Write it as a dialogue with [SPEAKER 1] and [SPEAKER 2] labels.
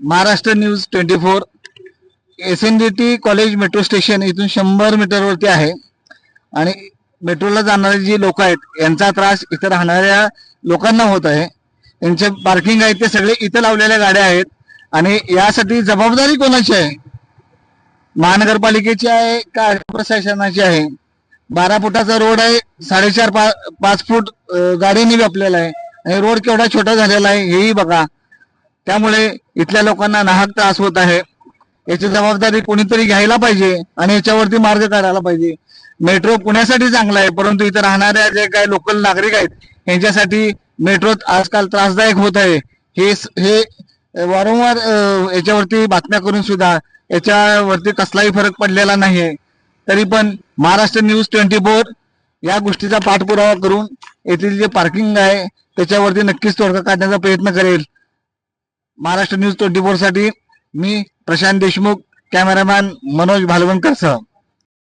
[SPEAKER 1] Maharashtra news twenty four. S N D T college metro station इथून शंभर मीटरवरती आहे. आणि मेट्रोला जाणारे जी लोक आहेत यांचा त्रास इथं राहणाऱ्या लोकांना होत आहे. यांचे पार्किंग आहे ते सगळे इथं लावलेल्या गाड्या आहेत. आणि यासाठी जबाबदारी कोणाची आहे? महानगरपालिकेची आहे का प्रशासनाची आहे? बारा फुटाचा रोड आहे साडेचार पा पाच फूट गाडीने व्यापलेला आहे. आणि रोड केवढा छोटा झालेला आहे हेही बघा. त्यामुळे इथल्या लोकांना नाहक त्रास होत आहे. याची जबाबदारी कोणीतरी घ्यायला पाहिजे आणि याच्यावरती मार्ग काढायला पाहिजे. मेट्रो पुण्यासाठी चांगला आहे परंतु इथं राहणाऱ्या जे काही लोकल नागरिक आहेत यांच्यासाठी मेट्रो आजकाल त्रासदायक होत आहे. हे हे वारंवार याच्यावरती बातम्या करून सुद्धा याच्यावरती कसलाही फरक पडलेला नाहीये. तरी पण महाराष्ट्र न्यूज ट्वेंटी फोर या गोष्टीचा पाठपुरावा करून येथील जे पार्किंग आहे त्याच्यावरती नक्कीच तोडगा काढण्याचा प्रयत्न करेल. महाराष्ट्र न्यूज ट्वेंटी फोरसाठी मी प्रशांत देशमुख कॅमेरामॅन मनोज भालवणकर सह